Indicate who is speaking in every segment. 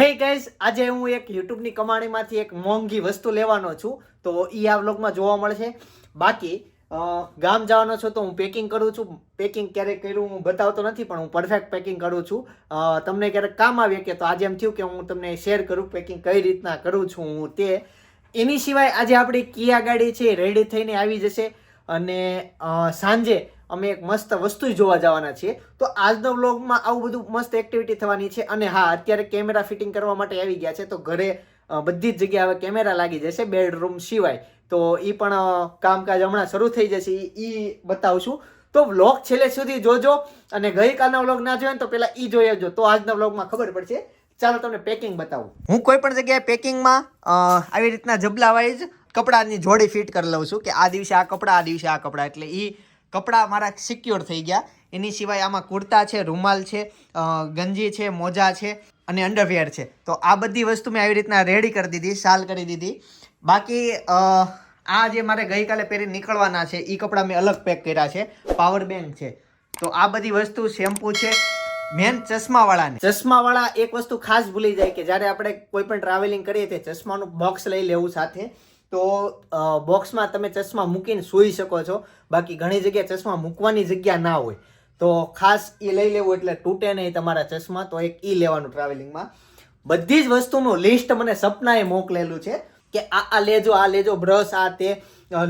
Speaker 1: Hey guys આજે હું એક યુટ્યુબની કમાણીમાંથી એક મોંઘી વસ્તુ લેવાનો છું. તો એ આ વ્લોગમાં જોવા મળશે. બાકી ગામ જવાનો છું તો હું પેકિંગ કરું છું. પેકિંગ ક્યારેક કર્યું હું બતાવતો નથી, પણ હું પરફેક્ટ પેકિંગ કરું છું. તમને ક્યારેક કામ આવી કે તો આજે એમ થયું કે હું તમને શેર કરું પેકિંગ કઈ રીતના કરું છું હું તે. એની સિવાય આજે આપણી કિયા ગાડી છે રેડી થઈને આવી જશે. અને સાંજે અમે એક મસ્ત વસ્તુ જોવા જવાના છીએ. તો આજનો વ્લોગમાં આવું બધું મસ્ત એક્ટિવિટી થવાની છે અને હા, અત્યારે કેમેરા ફિટિંગ કરવા માટે આવી ગયા છે. તો ઘરે બધી જ જગ્યાએ હવે કેમેરા લાગી જશે બેડરૂમ સિવાય. તો એ પણ કામકાજ હમણાં શરૂ થઈ જશે. એ બતાવશું. તો વ્લોગ છેલ્લે સુધી જોજો અને ગઈકાલના વ્લોગ ના જોયો તો પહેલાં એ જોઈ આવજો. તો આજના વ્લોગમાં ખબર પડશે. ચાલો તમને પેકિંગ બતાવું. હું કોઈ પણ જગ્યાએ પેકિંગમાં આવી રીતના જબલા વાઇઝ કપડાની જોડી ફિટ કરી લઉં છું કે આ દિવસે આ કપડાં, આ દિવસે આ કપડાં. એટલે એ કપડાં મારા સિક્યોર થઈ ગયા. એની સિવાય આમાં કુર્તા છે, રૂમાલ છે ગંજી છે, મોજા છે અને અંડરવેર છે. તો આ બધી વસ્તુ મેં આવી રીતના રેડી કરી દીધી શાલ કરી દીધી. બાકી આ જે મારે ગઈકાલે પહેરી નીકળવાના છે એ કપડાં મેં અલગ પેક કર્યા છે. પાવર બેંક છે. તો આ બધી વસ્તુ શેમ્પૂ છે મેન ચશ્માવાળાને. ચશ્માવાળા એક વસ્તુ ખાસ ભૂલી જાય કે જ્યારે આપણે કોઈ પણ ટ્રાવેલિંગ કરીએ તે ચશ્માનું બોક્સ લઈ લેવું સાથે. તો બોક્સમાં તમે ચશ્મા મૂકીને સૂઈ શકો છો. બાકી ઘણી જગ્યાએ ચશ્મા મૂકવાની જગ્યા ના હોય. તો ખાસ એ લઈ લેવું એટલે તૂટે નહીં તમારા ચશ્મા, તો એક ઈ લેવાનું ટ્રાવેલિંગમાં બધી જ વસ્તુનું લિસ્ટ મને સપનાએ મોકલેલું છે કે આ આ લેજો આ લેજો બ્રશ આ તે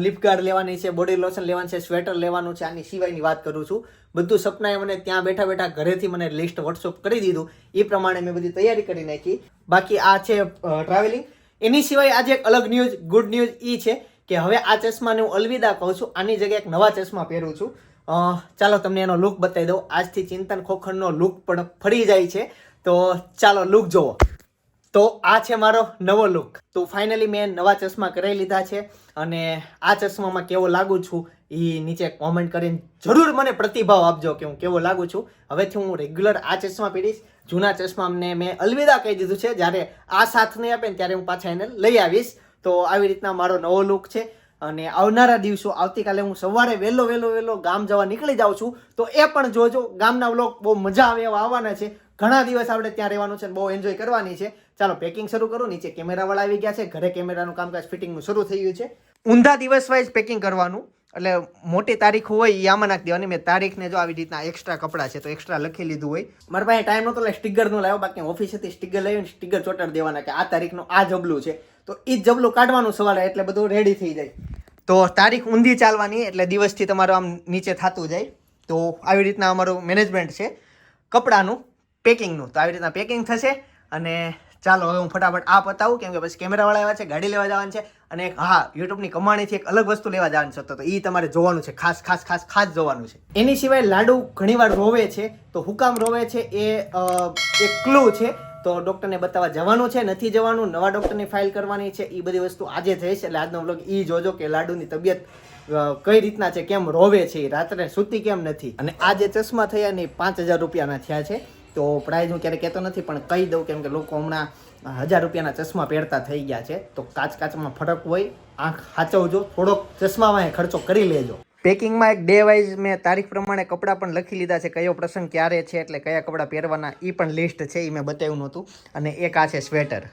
Speaker 1: લિપ ગાર્ડ લેવાની છે બોડી લોશન લેવાનું છે સ્વેટર લેવાનું છે, આની સિવાયની વાત કરું છું. બધું સપનાએ મને ત્યાં બેઠા બેઠા ઘરેથી મને લિસ્ટ વોટ્સઅપ કરી દીધું. એ પ્રમાણે મેં બધી તૈયારી કરી નાખી. બાકી આ છે ટ્રાવેલિંગ એની સિવાય આજે એક અલગ ન્યૂઝ ગુડ ન્યૂઝ એ છે કે હવે આ ચશ્માને હું અલવિદા કહું છું. આની જગ્યાએ એક નવા ચશ્મા પહેરું છું. ચાલો તમને એનો લુક બતાવી દઉં. આજથી ચિંતન ખોખરનો લુક પણ ફરી જાય છે. તો ચાલો લુક જુઓ તો આ છે મારો નવો લુક તો ફાઇનલી મેં નવા ચશ્મા કરાવી લીધા છે અને આ ચશ્મામાં કેવો લાગુ છું એ નીચે કોમેન્ટ કરીને જરૂર મને પ્રતિભાવ આપજો કે હું કેવો લાગુ છું. હવેથી હું રેગ્યુલર આ ચશ્મા પહેરીશ. જૂના ચશ્મા અમને મેં અલવિદા કહી દીધું છે. જ્યારે આ સાથ નહીં આપે ને ત્યારે હું પાછા એને લઈ આવીશ. તો આવી રીતના મારો નવો લુક છે. અને આવનારા દિવસો, આવતીકાલે હું સવારે વહેલો વહેલો વહેલો ગામ જવા નીકળી જાઉં છું. તો એ પણ જોજો, ગામના વ્લોગ બહુ મજા આવે એવા આવવાના છે. ઘણા દિવસ આપણે ત્યાં રહેવાનું છે બહુ એન્જોય કરવાની છે. ચાલો પેકિંગ શરૂ કરું. નીચે કેમેરાવાળા આવી ગયા છે. ઘરે કેમેરાનું કામકાજ ફિટિંગનું શરૂ થઈ ગયું છે. ઊંધા દિવસ વાઇઝ પેકિંગ કરવાનું. એટલે મોટી તારીખ હોય એ આમાં નાખી દેવાની. મેં તારીખને જો આવી રીતના એક્સ્ટ્રા કપડાં છે તો એક્સ્ટ્રા લખી લીધું હોય. મારા પાસે ટાઈમ નહોતો, એટલે સ્ટીકરનું લાવ્યો. બાકી ઓફિસેથી સ્ટીકર લઈને સ્ટીકર ચોટાડી દેવાના કે આ તારીખનું આ જબલું છે. તો એ જ જબલું કાઢવાનું સવારે, એટલે બધું રેડી થઈ જાય. તો તારીખ ઊંધી ચાલવાની, એટલે દિવસથી તમારું આમ નીચે થતું જાય. તો આવી રીતના અમારું મેનેજમેન્ટ છે કપડાનું પેકિંગનું તો આવી રીતના પેકિંગ થશે અને ચાલો હવે હું ફટાફટ આ પતાવું કેમ કે પછી કેમેરાવાળા આવ્યા છે ગાડી લેવા જવાનું છે અને હા યુટ્યુબની કમાણીથી એક અલગ વસ્તુ લેવા જવાનું છે તો એ તમારે જોવાનું છે ખાસ ખાસ ખાસ ખાસ જોવાનું છે. એની સિવાય લાડુ ઘણીવાર રોવે છે તો હુકામ રોવે છે એ એક ક્લુ છે તો ડૉક્ટરને બતાવવા જવાનું છે નથી જવાનું નવા ડૉક્ટરની ફાઇલ કરવાની છે એ બધી વસ્તુ આજે થઈશ એટલે આજનો વ્લોગ એ જોજો કે લાડુની તબિયત કઈ રીતના છે કેમ રોવે છે રાત્રે સૂતી કેમ નથી. અને આ જે ચશ્મા થયા ને એ પાંચ હજાર રૂપિયાના થયા છે તો પ્રાઇઝ હું ક્યારેય કહેતો નથી, પણ કહી દઉં કેમ કે લોકો હમણાં હજાર રૂપિયાના ચશ્મા પહેરતા થઈ ગયા છે. તો કાચ કાચમાં ફરક હોય, આંખ સાચવજો થોડોક ચશ્મામાં ખર્ચો કરી લેજો. પેકિંગમાં એક ડે વાઇઝ મેં તારીખ પ્રમાણે કપડાં પણ લખી લીધા છે, કયો પ્રસંગ ક્યારે છે, એટલે કયા કપડાં પહેરવાના એ પણ લિસ્ટ છે એ મેં બતાવ્યું નહોતું. અને એક આ છે સ્વેટર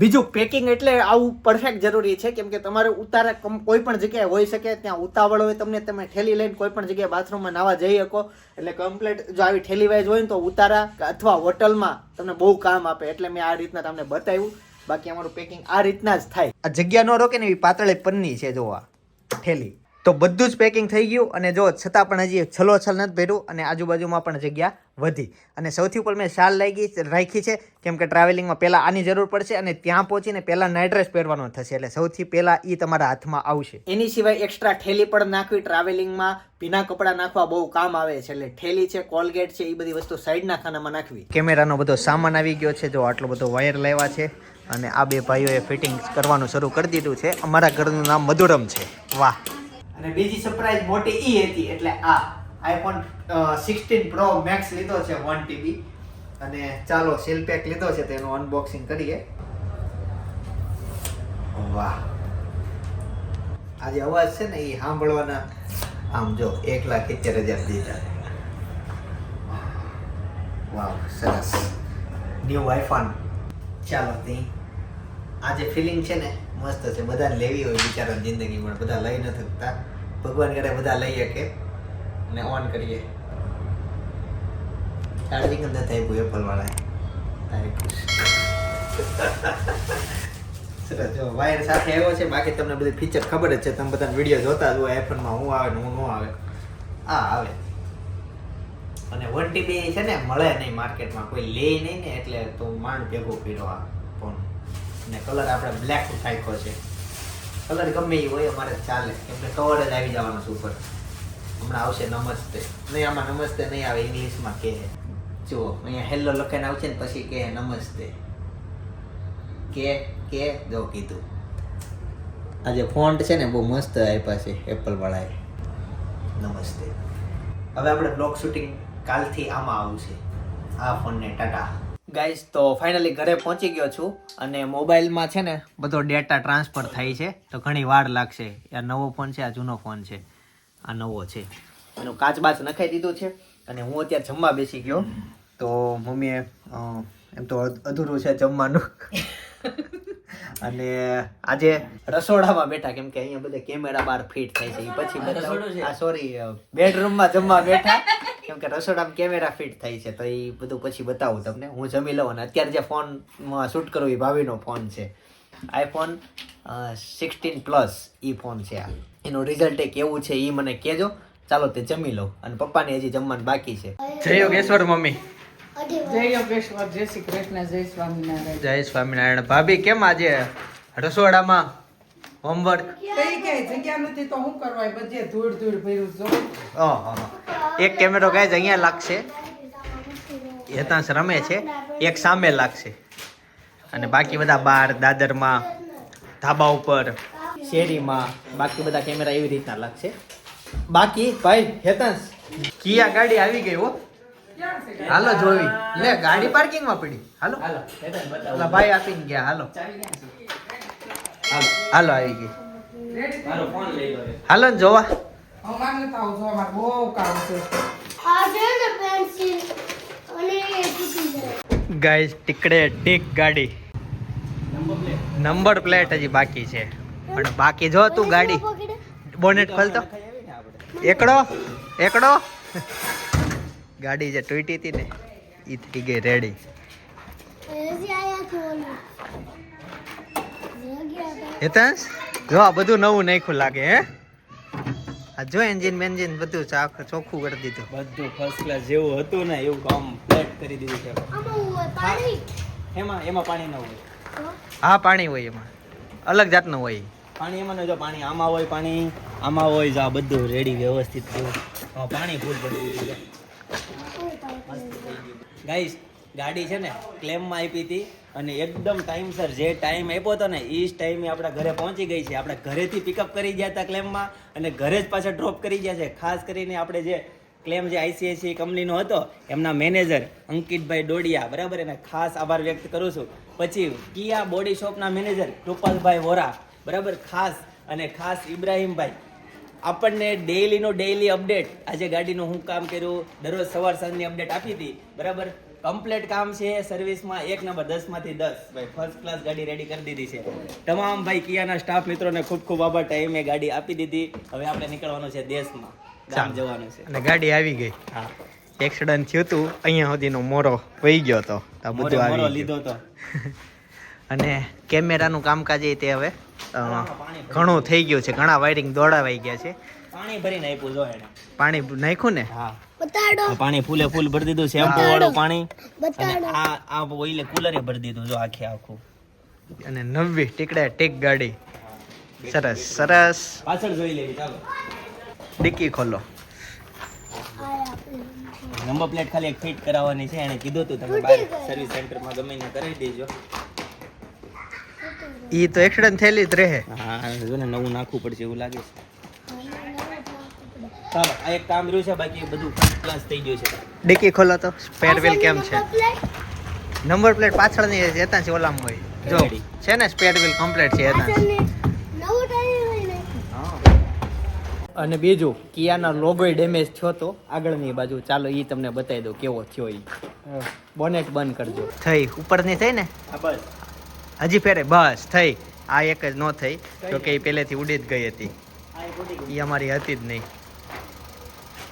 Speaker 1: બીજું પેકિંગ એટલે આવું પરફેક્ટ જરૂરી છે, કેમ કે તમારે ઉતારા કોઈ પણ જગ્યાએ હોઈ શકે, ત્યાં ઉતાવળ હોય તમને, તમે ઠેલી લઈને કોઈ પણ જગ્યાએ બાથરૂમમાં નાવા જઈ શકો. એટલે કમ્પ્લેટ જો આવી ઠેલી વાઇઝ હોય ને તો ઉતારા અથવા હોટલમાં તમને બહુ કામ આપે, એટલે મેં આ રીતના તમને બતાવ્યું. બાકી અમારું પેકિંગ આ રીતના જ થાય. આ જગ્યા ન રોકે ને એવી પાતળી પન્ની છે જોવા ઠેલી. તો બધું જ પેકિંગ થઈ ગયું, અને જો છતાં પણ હજી છલો છલ નથી ભર્યું, અને આજુબાજુમાં પણ જગ્યા વધી. અને સૌથી ઉપર મેં શાલ લાગી રાખી છે કેમ કે ટ્રાવેલિંગમાં પહેલાં આની જરૂર પડશે અને ત્યાં પહોંચીને પહેલાં નાઇટ ડ્રેસ પહેરવાનો થશે. એટલે સૌથી પહેલાં એ તમારા હાથમાં આવશે. એની સિવાય એક્સ્ટ્રા ઠેલી પણ નાખવી ટ્રાવેલિંગમાં ભીના કપડાં નાખવા બહુ કામ આવે છે. એટલે ઠેલી છે કોલગેટ છે એ બધી વસ્તુ સાઈડના ખાનામાં નાખવી. કેમેરાનો બધો સામાન આવી ગયો છે. જો આટલો બધો વાયર લેવા છે અને આ બે ભાઈઓએ ફિટિંગ કરવાનું શરૂ કરી દીધું છે. અમારા ઘરનું નામ મધુરમ છે. વાહ. અને બીજી સરપ્રાઈઝ મોટી ઈ હતી એટલે આ આઈફોન સિક્સટીન પ્રો મેક્સ લીધો છે વન ટીબી અને ચાલો સેલ પેક લીધો છે તેનું અનબોક્સિંગ કરીએ. વાહ. આજે અવાજ છે ને, એ સાંભળવાના, આમ જો, એક લાખ સિત્તેર હજાર દીધા. વાહ, સરસ. ન્યૂ આઈફોન ચાલો તઈ આ જે ફિલિંગ છે ને, મસ્ત છે. બધાને લેવી હોય બિચારા જિંદગી પણ બધા લઈ ન શકતા. ભગવાન કરે બધા લઈ શકે. અને ઓન કરીએ. ચાર્જિંગ અંદર નથી આપ્યું એપલ વાળાએ તારે ખુશ. સરસ, જો વાયર સાથે આવ્યો છે. બાકી તમને બધી ફીચર ખબર જ છે. તમે બધા વીડિયો જોતા જ હોય આઈફોનમાં હું આવે ને હું ન આવે. આ આવે. અને વન ટીબી છે ને, મળે નહીં માર્કેટમાં કોઈ લે નહીં ને, એટલે તો માંડ ભેગો કર્યો આ ફોન અને કલર આપણે બ્લેક રાખ્યો છે. કલર ગમે એ હોય, અમારે ચાલે. એમને કવર જ આવી જવાનો છે ઉપર. હમણાં આવશે નમસ્તે. નહીં, આમાં નમસ્તે નહીં આવે ઇંગ્લિશમાં કહે જુઓ, અહીંયા હેલ્લો લખાઈને આવશે ને પછી કહે નમસ્તે. કે કે, જો કીધું. આ જે ફોન્ટ છે ને બહુ મસ્ત આપ્યા છે એપલ વાળાએ નમસ્તે. હવે આપણે બ્લોગ શૂટિંગ કાલથી આમાં આવશે. આ ફોનને ટાટા. ગાઈસ તો ફાઇનલી ઘરે પહોંચી ગયો છું અને મોબાઈલમાં છે ને બધો ડેટા ટ્રાન્સફર થાય છે. તો ઘણી વાર લાગશે. આ નવો ફોન છે, આ જૂનો ફોન છે. આ નવો છે. એનું કાચ બાચ નખાઈ દીધું છે અને હું અત્યારે જમવા બેસી ગયો. તો મમ્મીએ એમ તો અધૂરું છે જમવાનું. અને આજે રસોડામાં બેઠા કેમ કે અહીંયા બધા કેમેરા બાર ફિટ થાય છે. પછી આ સોરી બેડરૂમમાં જમવા બેઠા કેમ કે રસોડામાં કેમેરા ફિટ થાય છે. તો એ બધું પછી બતાવું તમને. હું જમી લઉં અને અત્યારે જે ફોનમાં શૂટ કરું એ ભાવીનો ફોન છે. આઈફોન સિક્સટીન પ્લસ એ ફોન છે આ. એનું રિઝલ્ટ એ કેવું છે એ મને કહેજો ચાલો તે જમી લઉં અને પપ્પાને હજી જમવાનું બાકી છે. જય યોગેશ્વર મમ્મી.
Speaker 2: જય યોગેશ્વર. જય શ્રી કૃષ્ણ જય સ્વામિનારાયણ.
Speaker 1: જય સ્વામિનારાયણ. ભાભી કેમ આજે રસોડામાં હોમવર્ક
Speaker 2: કઈ કઈ જગ્યા નથી તો હું કરવા બધે ધૂળ ધૂળ ભર્યું છો.
Speaker 1: એક કેમેરો ગાય અહીંયા લાગશે. હેતાંશ રમે છે. એક સામે લાગશે. અને બાકી બધા બાર દાદરમાં ધાબા ઉપર શેરીમાં. બાકી બધા કેમેરા એવી રીતના લાગશે. બાકી ભાઈ હેતાંશ કિયા ગાડી આવી ગઈ હો. હાલો જોવી લે ગાડી પાર્કિંગમાં પડી. હાલો. હાલો ભાઈ આપીને ગયા. હાલો. હાલો આવી ગઈ. હાલો ને જોવા.
Speaker 2: અમારે નથી આવું જો અમારે બહુ કામ છે.
Speaker 3: આજે ને પેન્સિલ અને એ
Speaker 1: ગાઈસ ટીકડે ટીક ગાડી. નંબર પ્લેટ હજી બાકી છે. પણ બાકી જો તું ગાડી. બોનેટ ખોલતો. એકડો એકડો. ગાડી જે તૂટી હતી ને એ થઈ ગઈ રેડી હેતાંશ જો આ બધું નવું નાખ્યું લાગે હે? આ જો એન્જિન બેન્જિન બધું ચાખ ચોખ્ખું કરી દીધું.
Speaker 4: બધું ફર્સ્ટ ક્લાસ જેવું હતું ને એવું કામ ફ્લેટ કરી દીધું છે. એમાં એમાં પાણી ન હોય.
Speaker 1: હા પાણી હોય એમાં. અલગ જાતનું હોય.
Speaker 4: પાણી એમાં જો, પાણી આમાં હોય પાણી, આમાં હોય જો આ બધું રેડી વ્યવસ્થિત થયું પાણી ફૂલ પડી ગાઈસ ગાડી છે ને ક્લેમમાં આપી હતી અને એકદમ ટાઈમસર જે ટાઈમ આપ્યો હતો ને એ જ ટાઈમે આપણા ઘરે પહોંચી ગઈ છે. આપણે ઘરેથી પિકઅપ કરી ગયા હતા ક્લેમમાં અને ઘરે જ પાછા ડ્રોપ કરી ગયા છે. ખાસ કરીને આપણે જે ક્લેમ જે આઈસીઆઈસી કંપનીનો હતો, એમના મેનેજર અંકિતભાઈ ડોડિયા, બરાબર? એને ખાસ આભાર વ્યક્ત કરું છું. પછી કિયા બોડી શોપના મેનેજર કૃપાલભાઈ વોરા બરાબર? ખાસ અને ખાસ ઇબ્રાહીમભાઈ. આપણને ડેઈલીનો ડેઈલી અપડેટ. આજે ગાડીનું હું કામ કર્યું દરરોજ સવાર સાંજની અપડેટ આપી હતી. બરાબર? કમ્પ્લેટ કામ છે સર્વિસમાં એક નંબર દસમાંથી દસ. ભાઈ ફર્સ્ટ ક્લાસ ગાડી રેડી કરી દીધી છે. તમામ ભાઈ કિયાના સ્ટાફ મિત્રોને ખૂબ ખૂબ આભાર. ટાઈમે ગાડી આપી દીધી. હવે આપણે નીકળવાનું છે દેશમાં. ગામ જવાનું છે.
Speaker 1: અને ગાડી આવી ગઈ.
Speaker 4: હા.
Speaker 1: એક્સિડન્ટ થયું હતું. અહીંયા સુધીનો મોરો વહી ગયો હતો બધું
Speaker 4: મોરો
Speaker 1: આવી
Speaker 4: લીધો
Speaker 1: હતો
Speaker 4: તો.
Speaker 1: અને કેમેરાનું કામકાજ એ તે હવે ઘણું થઈ ગયું છે. ઘણા વાયરિંગ દોડાવાઈ ગયા છે.
Speaker 4: પાણી ભરીને આપ્યું જો એને
Speaker 1: પાણી નાખ્યું ને?
Speaker 4: હા.
Speaker 3: બતાડો.
Speaker 4: પાણી ફૂલે ફૂલ ભરી દીધું શેમ્પુ વાળું પાણી. અને
Speaker 3: બતાડો.
Speaker 4: આ આ ઓઈલે કુલરે ભરી દીધું જો આખે આખું.
Speaker 1: અને નવી ટીકડા ટેક ગાડી. સરસ સરસ.
Speaker 4: પાછળ જોઈ લેવી ચાલો.
Speaker 1: ડિક્કી ખોલો.
Speaker 4: નંબર પ્લેટ ખાલી એક ફિટ કરાવવાની છે એને કીધું હતું તમે બહાર સર્વિસ સેન્ટરમાં ગમે ને કરાવી દેજો.
Speaker 1: ઈ તો એક્સિડન્ટ થયેલી જ રહે.
Speaker 4: હા જો ને નવું નાખવું પડશે એવું લાગે છે. ચાલો આ એક કામ રહ્યું છે બાકી બધું ફર્સ્ટ ક્લાસ થઈ ગયું છે.
Speaker 1: ડિક્કી ખોલો તો સ્પેર વ્હીલ કેમ છે? નંબર પ્લેટ પાછળની હેતા છે ઓલામાં હોય. જો છે ને સ્પેર વ્હીલ કમ્પ્લીટ છે
Speaker 3: ને
Speaker 1: અને બીજું કિયાનો લોગો ડેમેજ થયો તો આગળની બાજુ ચાલો એ તમને બતાવી દઉં કેવો થયો એ બોનેટ બંધ કરજો. થઈ ઉપરની થઈ ને?
Speaker 4: બસ.
Speaker 1: હજી ફેરે બસ થઈ. આ એક જ ન થઈ તો કે એ પહેલેથી ઉડી જ ગઈ હતી.
Speaker 4: એ
Speaker 1: અમારી હતી જ નહીં.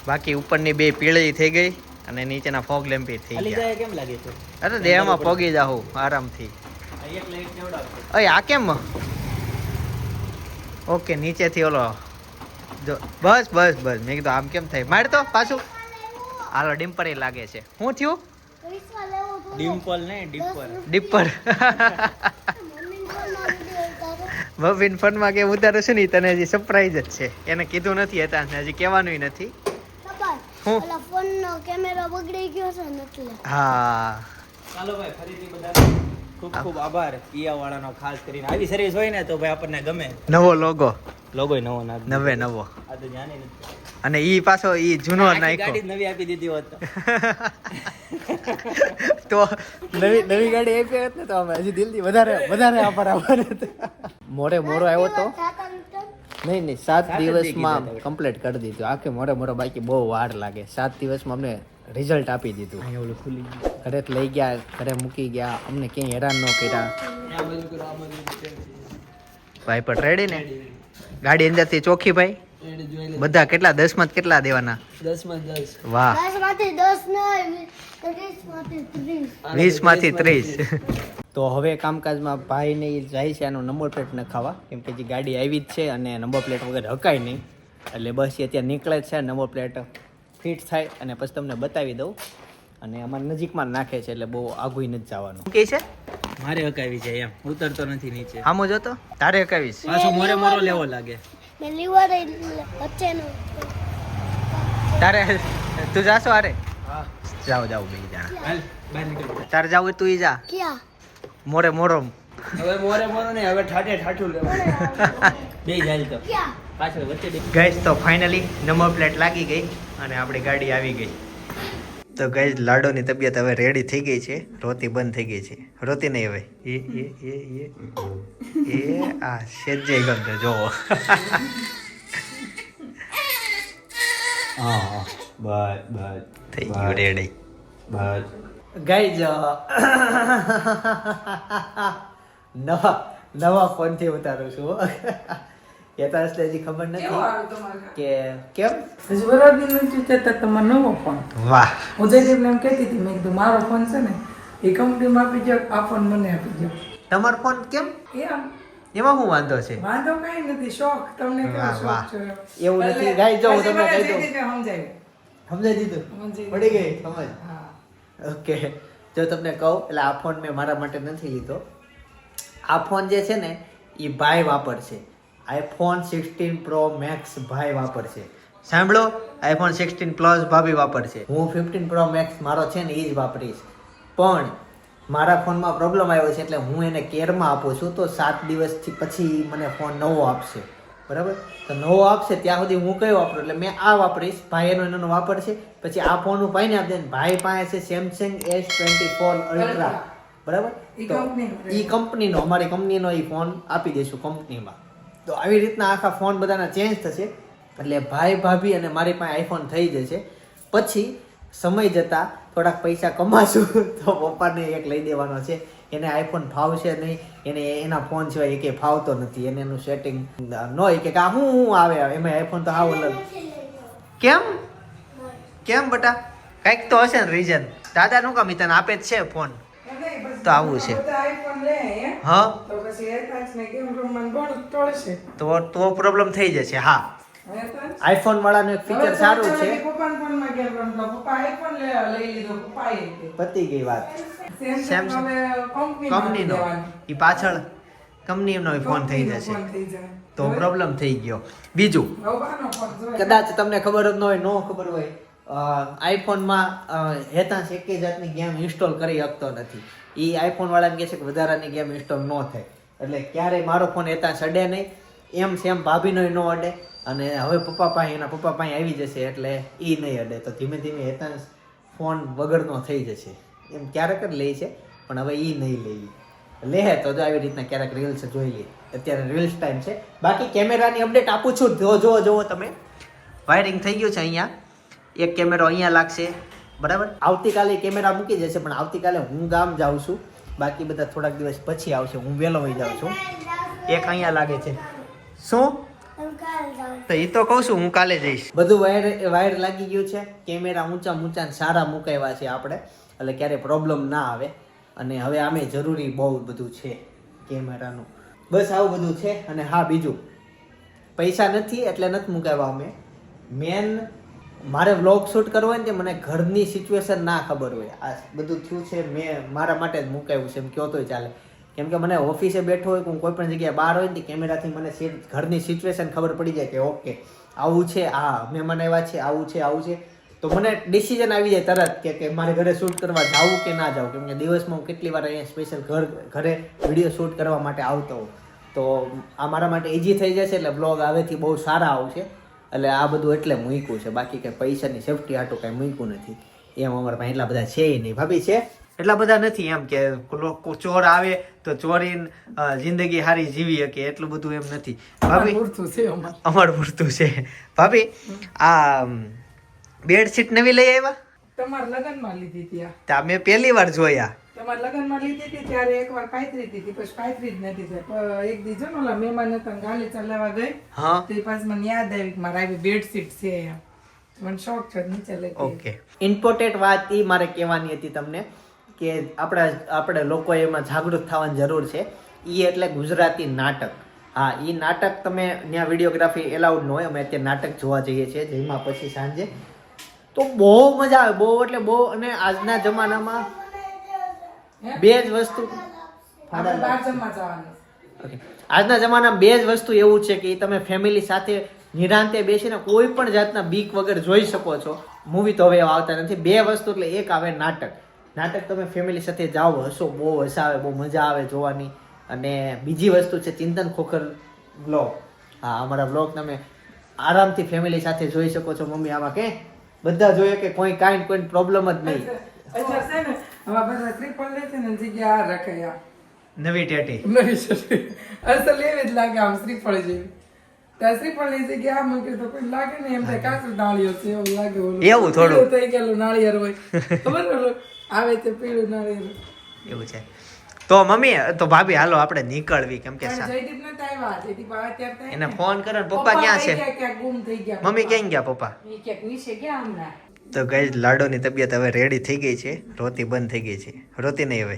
Speaker 1: બાકી ઉપરની બે પીળી થઈ ગઈ અને નીચેના ફોગ લેમ્પી થઈ ગયા.
Speaker 4: કેમ લાગે છે?
Speaker 1: અરે દેહમાં પોગી જાઉં આરામથી. અય આ કેમ? ઓકે નીચેથી ઓલો જો બસ બસ બસ. મેં કીધું આમ કેમ થાય? માર તો પાછું? હાલો ડિમ્પર લાગે છે. શું થયું?
Speaker 4: ડિમ્પલ ને
Speaker 3: દે તારે
Speaker 1: બબીન ફોનમાં કે ઉતારો છે ને તને હજી સરપ્રાઈઝ જ છે. એને કીધું નથી હતા હજી કહેવાનું નથી. હું?
Speaker 3: ઓલા ફોનનો કેમેરા બગડી ગયો છે
Speaker 1: હા.
Speaker 4: ચાલો ભાઈ ફરીથી બધા ખૂબ ખૂબ આભાર. કિયા વાળાનો ખાસ કરીને. આવી સર્વિસ હોય ને તો ભાઈ આપણને ગમે.
Speaker 1: નવો લોગો
Speaker 4: લોગો નવો ના
Speaker 1: નવે નવો.
Speaker 4: આ તો જાણે નથી.
Speaker 1: અને ઈ પાછો ઈ જૂનો નાખ્યો
Speaker 4: ગાડી નવી આપી દીધી હોત તો.
Speaker 1: નવી નવી ગાડી આપી હોત ને તો અમે હજી દિલથી વધારે વધારે આભાર આભાર મોડે મોરો આવ્યો તો. નહીં નહીં સાત દિવસમાં કમ્પ્લીટ કરી દીધું. આખે મોડે મોરો બાકી બહુ વાર લાગે. સાત દિવસમાં અમને રિઝલ્ટ આપી દીધું.
Speaker 4: ઓલું ખુલી ગયું
Speaker 1: ઘરે લઈ ગયા ઘરે મૂકી ગયા અમને ક્યાંય હેરાન ન કર્યા. ભાઈ પણ રેડી ને? ગાડી અંદરથી ચોખ્ખી ભાઈ? બધા કેટલા દસમાં કેટલા દેવાના? વાહ.
Speaker 3: દસમાંથી દસ નહીં ત્રીસ. વીસમાંથી ત્રીસ
Speaker 1: તો હવે કામકાજમાં ભાઈને ઈ જાય છે આનો નંબર પ્લેટ નખાવા કેમ કે જે ગાડી આવી જ છે અને નંબર પ્લેટ વગર હકાય નહીં. એટલે બસ એ ત્યાં નીકળે જ છે નંબર પ્લેટ ફિટ થાય અને પછી તમને બતાવી દઉં. અને અમારી નજીકમાં નાખે છે એટલે બહુ આગુઈ નથી જવાનું. કે છે?
Speaker 4: મારે હકાવી છે એમ. ઉતરતો નથી નીચે.
Speaker 1: આમો જોતો? તારે હકાવીશ.
Speaker 4: પાછો મોરે મોરો લેવો લાગે.
Speaker 3: ને લીવર વચ્ચેનું.
Speaker 1: તારે તું જાશો અરે જાઓ જાઓ બે જણા.
Speaker 4: હાલ બહાર નીકળ
Speaker 1: તારે જાવ તું ઈ જા.
Speaker 3: ક્યાં?
Speaker 1: મોરે મોરો.
Speaker 4: હવે મોરે મોરો નહીં હવે ઠાઠે ઠાઠું લેવું. બે જાય તો.
Speaker 3: ક્યાં?
Speaker 4: પાછળ વચ્ચે બે
Speaker 1: તો ફાઇનલી નંબર પ્લેટ લાગી ગઈ. અને આપણી ગાડી આવી ગઈ. તો ગઈ લાડોની તબિયત હવે રેડી થઈ ગઈ છે. રોતી બંધ થઈ ગઈ છે. રોતી નહીં હવે. એ એ એ એ. એ આ સેજે ગમતો જોવો થઈ ગયું રેડી
Speaker 4: બસ.
Speaker 1: જ નવા નવા ફોનથી ઉતારું છું. યથાર્થ હજી ખબર નથી કે કેમ?
Speaker 2: હજી બરાબર નથી વિચારતા તમારો નવો ફોન
Speaker 1: વાહ.
Speaker 2: હું જયદીપને એમ કહેતી હતી મેં કીધું મારો ફોન છે ને એ કંપનીમાં આપી દો આ ફોન મને આપી દો
Speaker 1: તમારો ફોન કેમ?
Speaker 2: એમ.
Speaker 1: એમાં શું વાંધો છે?
Speaker 2: વાંધો કઈ નથી શોખ. તમને કેવો. શોખ છે?
Speaker 1: એવું નથી.
Speaker 2: ગાઈ
Speaker 1: ગાય જો હું તમને કહી દઉં.
Speaker 2: જયદીપે
Speaker 1: સમજાઈ દીધું? પડી ગઈ? સમજ.
Speaker 2: હા.
Speaker 1: ઓકે. જો તમને કહું એટલે આ ફોન મેં મારા માટે નથી લીધો. આ ફોન જે છે ને એ ભાઈ વાપરશે. આઈફોન સિક્સટીન પ્રો મેક્સ ભાઈ વાપરશે. સાંભળો? આઈફોન સિક્સટીન પ્લસ ભાભી વાપરશે. હું ફિફ્ટીન પ્રો મેક્સ મારો છે ને એ જ વાપરીશ. પણ મારા ફોનમાં પ્રોબ્લેમ આવ્યો છે એટલે હું એને કેરમાં આપું છું તો સાત દિવસથી પછી મને ફોન નવો આપશે. બરાબર? તો નવો આપશે ત્યાં સુધી હું કયો વાપરું? એટલે મેં આ વાપરીશ. ભાઈ એનો એનો વાપરશે. પછી આ ફોન હું ભાઈને આપી દે ભાઈ પાસે છે Samsung S twenty four ultra બરાબર? તો
Speaker 2: કંપનીનો
Speaker 1: કંપનીનો અમારી કંપનીનો એ ફોન આપી દઈશું કંપનીમાં તો આવી રીતના આખા ફોન બધાના ચેન્જ થશે. એટલે ભાઈ ભાભી અને મારી પાસે આઈફોન થઈ જશે. પછી સમય જતાં થોડાક પૈસા કમાશું. તો પપ્પાને એક લઈ દેવાનો છે. એને આઈફોન ફાવશે નહીં. એને એના ફોન સિવાય એકે ફાવતો નથી. એને એનું સેટિંગ ન હોય કે આ હું હું આવે. એમાં આઈફોન તો આવ અલગ. કેમ? કેમ બટા? કંઈક તો હશે ને રીઝન દાદાનું કામ ઈ તને આપે જ છે ફોન. તો આવું છે.
Speaker 2: હે? તો
Speaker 1: તો પ્રોબ્લેમ થઈ જશે હા? આઈફોન વાળાનું એક ફીચર સારું છે. પતી ગઈ વાત.
Speaker 2: સેમસંગ
Speaker 1: કંપનીનો એ પાછળ કંપનીનો ફોન થઈ જશે. તો પ્રોબ્લેમ થઈ ગયો. બીજું. કદાચ તમને ખબર જ ન હોય ન ખબર હોય. આઈફોનમાં હેતાંશ એકેય જાતની ગેમ ઇન્સ્ટોલ કરી શકતો નથી. એ આઈફોન એમ કહે છે કે વધારાની ગેમ ઇન્સ્ટોલ ન થાય. એટલે ક્યારેય મારો ફોન હેતાંશ અડે નહીં. એમ સેમ ભાભીનો ન અડે. અને હવે પપ્પા પાસે, એના પપ્પા પાસે આવી જશે એટલે એ નહીં અડે. તો ધીમે ધીમે હેતાંશ ફોન વગરનો થઈ જશે. એમ ક્યારેક જ લે છે, પણ હવે એ નહીં લઈ લે તો જો આવી રીતના ક્યારેક રીલ્સ જોઈ લે. અત્યારે રીલ્સ ટાઈમ છે. બાકી કેમેરાની અપડેટ આપું છું. જો જો જોવો તમે. વાયરિંગ થઈ ગયું છે અહીંયા. એક કેમેરો અહીંયા લાગશે. બરાબર? આવતીકાલે કેમેરા મૂકી જશે પણ આવતીકાલે હું ગામ જાઉં છું. બાકી બધા થોડાક દિવસ પછી આવશે હું વહેલો વહી જાઉં છું. એક અહીંયા લાગે છે. શું? તો એ તો કહું છું હું કાલે જઈશ. બધું વાયર વાયર લાગી ગયું છે. કેમેરા ઊંચા ઊંચા સારા મુકાવ્યા છે આપણે. એટલે ક્યારે પ્રોબ્લેમ ના આવે. અને હવે આમે જરૂરી બહુ બધું છે કેમેરાનું. બસ આવું બધું છે અને હા બીજું. પૈસા નથી એટલે નથી મુકાવ્યા અમે. મેન મારે વ્લોગ શૂટ કરવો હોય ને મને ઘરની સિચ્યુએશન ના ખબર હોય. આ બધું થયું છે, મેં મારા માટે જ મુકાયું છે, એમ કહો તોય ચાલે. કેમ કે મને ઓફિસે બેઠો હોય કે હું કોઈ પણ જગ્યાએ બહાર હોય ને કેમેરાથી મને ઘરની સિચ્યુએશન ખબર પડી જાય કે ઓકે આવું છે હા મહેમાન આવ્યા છે, આવું છે આવું છે. તો મને ડિસિઝન આવી જાય તરત કે કે મારે ઘરે શૂટ કરવા જાવું કે ના જાવું કેમ કે દિવસમાં હું કેટલી વાર અહીંયા સ્પેશિયલ ઘર, ઘરે વીડિયો શૂટ કરવા માટે આવતો હોઉં. તો આ મારા માટે ઇઝી થઈ જશે એટલે બ્લોગ આવેથી બહુ સારા આવશે. એટલે આ બધું એટલે મૂક્યું છે. બાકી કંઈ પૈસાની સેફટી હાટું કાંઈ મૂક્યું નથી. એમ અમારા પાસે એટલા બધા છે નહીં. ભાભી છે? એટલા બધા નથી એમ કે લોકો ચોર આવે તો ચોરી જિંદગી હારી જીવી શકે. એટલું બધું એમ નથી. ભાભી
Speaker 2: પૂરતું છે અમારે.
Speaker 1: અમાર પૂરતું છે. ભાભી આ બેડશીટ નવી લઈ આવ્યા?
Speaker 2: તમારા લગ્નમાં લીધી હતી
Speaker 1: મેં પહેલી વાર જોયા.
Speaker 2: તમારા લગ્નમાં લીધી હતી ત્યારે એકવાર પાથરી હતી પછી પાથરી જ નથી થઈ. એક દી જો ને ઓલા મહેમાન હતા ગાલે ચલાવવા ગઈ.
Speaker 1: હા.
Speaker 2: તો એ પાછું મને યાદ આવી કે મારે આવી બેડશીટ છે એમ. મને શોખ છે નીચે લઈ
Speaker 1: ઓકે. ઇમ્પોર્ટન્ટ વાત એ મારે કહેવાની હતી તમને કે આપણા આપણે લોકોએ એમાં જાગૃત થવાની જરૂર છે. એ એટલે ગુજરાતી નાટક. હા એ નાટક તમે ત્યાં વિડીયોગ્રાફી એલાઉડ ન હોય અમે અત્યારે નાટક જોવા જઈએ છીએ જેમાં પછી સાંજે. તો બહુ મજા આવે બહુ એટલે બહુ અને આજના જમાનામાં બે જ વસ્તુ
Speaker 2: આપણે બહાર જમવા જવાનું.
Speaker 1: ઓકે આજના જમાનામાં બે જ વસ્તુ એવું છે કે તમે ફેમિલી સાથે નિરાંતે બેસીને કોઈ પણ જાતના બીક વગર જોઈ શકો છો. મૂવી તો હવે એવા આવતા નથી. બે વસ્તુ એટલે એક આવે નાટક. નાટક તમે ફેમિલી સાથે જાઓ હસો બહુ હસાવે બહુ મજા આવે જોવાની. અને બીજી વસ્તુ છે ચિંતન ખોખર બ્લોગ હા અમારા બ્લોગ તમે આરામથી ફેમિલી સાથે જોઈ શકો છો મમ્મી આમાં કે બધા જોઈએ કે કોઈ કાંઈ કોઈ પ્રોબ્લેમ જ નહીં.
Speaker 2: હવે બધા શ્રીફળ લે છે ને જગ્યા આ રાખે આ.
Speaker 1: નવી ટેટી.
Speaker 2: નવી ટેટી. અસલ એવી જ લાગે આમ શ્રીફળ જેવી. ત્યાં શ્રીફળની જગ્યા આમ મૂક્યું તો કોઈ લાગે ને એમ થાય કાચું નાળિયેર છે એવું લાગે ઓલું.
Speaker 1: એવું થોડું.
Speaker 2: થઈ ગયેલું નાળિયેર હોય. ખબર આવે તે પીળું નાળિયેર.
Speaker 1: એવું છે. તો મમ્મી તો ભાભી હાલો આપણે નીકળવી કેમ કે એને ફોન કરે પપ્પા ક્યાં છે?
Speaker 2: ક્યાંક ગુમ થઈ ગયા
Speaker 1: મમ્મી ક્યાં ગયા પપ્પા?
Speaker 2: ક્યાંક નીચે ગયા હમણાં.
Speaker 1: તો ગઈ લાડોની તબિયત હવે રેડી થઈ ગઈ છે. રોતી બંધ થઈ ગઈ છે. રોતી નહીં હવે.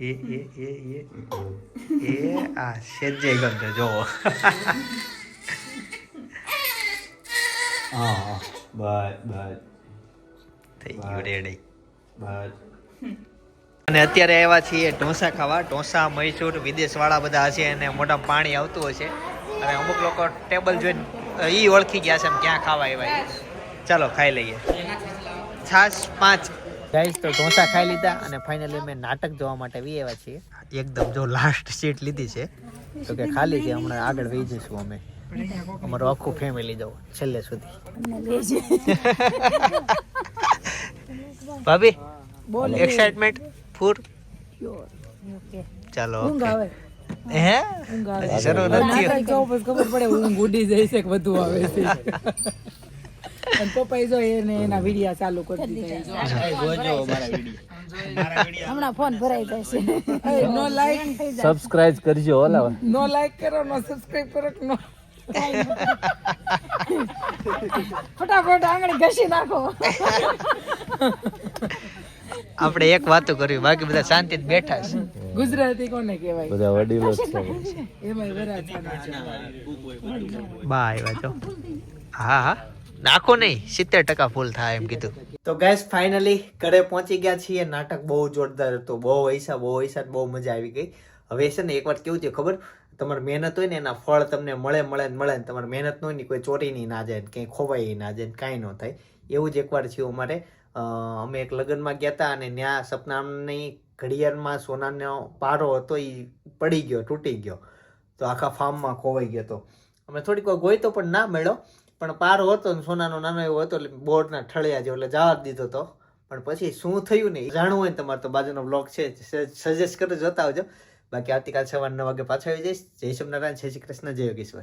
Speaker 1: એ એ એ એ એ. આ સેજે ગમતો જોવો
Speaker 4: હા બસ બસ
Speaker 1: થઈ ગયું રેડી
Speaker 4: બસ
Speaker 1: અને અત્યારે આવ્યા છીએ ઢોસા ખાવા. ઢોસા મૈસૂર વિદેશવાળા બધા હશે અને મોટા પાણી આવતું હશે. અને અમુક લોકો ટેબલ જોઈને એ ઓળખી ગયા છે એમ ક્યાં ખાવા એવા ચાલો ખાઈ લઈએ. છાશ પાંચ. ગાઈસ તો ઢોસા ખાઈ લીધા અને ફાઇનલી મેં નાટક જોવા માટે વી આવ્યા છીએ. એકદમ જો લાસ્ટ સીટ લીધી છે. તો કે ખાલી છે હમણાં આગળ વહી જઈશું અમે. અમારું આખું ફેમિલી જવું છેલ્લે સુધી. ભાભી એક્સાઇટમેન્ટ ફૂર. ચાલો. હે? શરૂ નથી.
Speaker 2: ખબર પડે ઊંઘ ઉડી જાય છે કે વધુ આવે છે. અને પપ્પાએ જો એને એના વિડિયા ચાલુ કરી દીધા
Speaker 5: હમણાં ફોન ભરાઈ જશે
Speaker 2: નો લાઈક
Speaker 4: સબસ્ક્રાઇબ કરજો ઓલા
Speaker 2: નો લાઈક કરો નો સબસ્ક્રાઇબ કરો કે નો
Speaker 5: ફટાફટ આંગળી ઘસી નાખો.
Speaker 1: આપણે એક વાતો કરવી બાકી બધા શાંતિ બેઠા છે.
Speaker 2: ગુજરાતી કોને કહેવાય?
Speaker 4: બધા વડીલો છે.
Speaker 2: એમાં વરાછાના છે.
Speaker 1: બા આવ્યા છો. હા હા. નાખો નહીં સિત્તેર ટકા ફૂલ થાય એમ કીધું. તો ગાઈસ ફાઇનલી ઘરે પહોંચી ગયા છીએ. નાટક બહુ જોરદાર હતું બહુ હૈસા બહુ હૈસા બહુ મજા આવી ગઈ. હવે છે ને એક વાર કેવું થયું ખબર? તમારી મહેનત હોય ને એના ફળ તમને મળે મળે ને મળે ને. તમારી મહેનત ન હોય ને કોઈ ચોરી નહીં ના જાય ને કંઈ ખોવાઈ ના જાય ને કાંઈ ન થાય. એવું જ એકવાર થયું અમારે. અમે એક લગ્નમાં ગયા હતા અને ત્યાં સપનાની ઘડિયાળમાં સોનાનો પારો હતો એ પડી ગયો, તૂટી ગયો. તો આખા ફાર્મમાં ખોવાઈ ગયો હતો. અમે થોડીક વાર ગોઈતો પણ ના મળ્યો. પણ પારો હતો ને સોનાનો નાનો એવો હતો એટલે બોર્ડના ઠળિયા જેવો, એટલે જવા દીધો હતો. પણ પછી શું થયું ને જાણવું હોય ને તમારે તો બાજુનો બ્લોગ છે સજેસ્ટ કરી જોતા આવજો. બાકી આવતીકાલ સવાર નવ વાગે પાછા આવી જઈશ. જય સોમનારાયણ જય શ્રી કૃષ્ણ, જય યોગેશ્વર.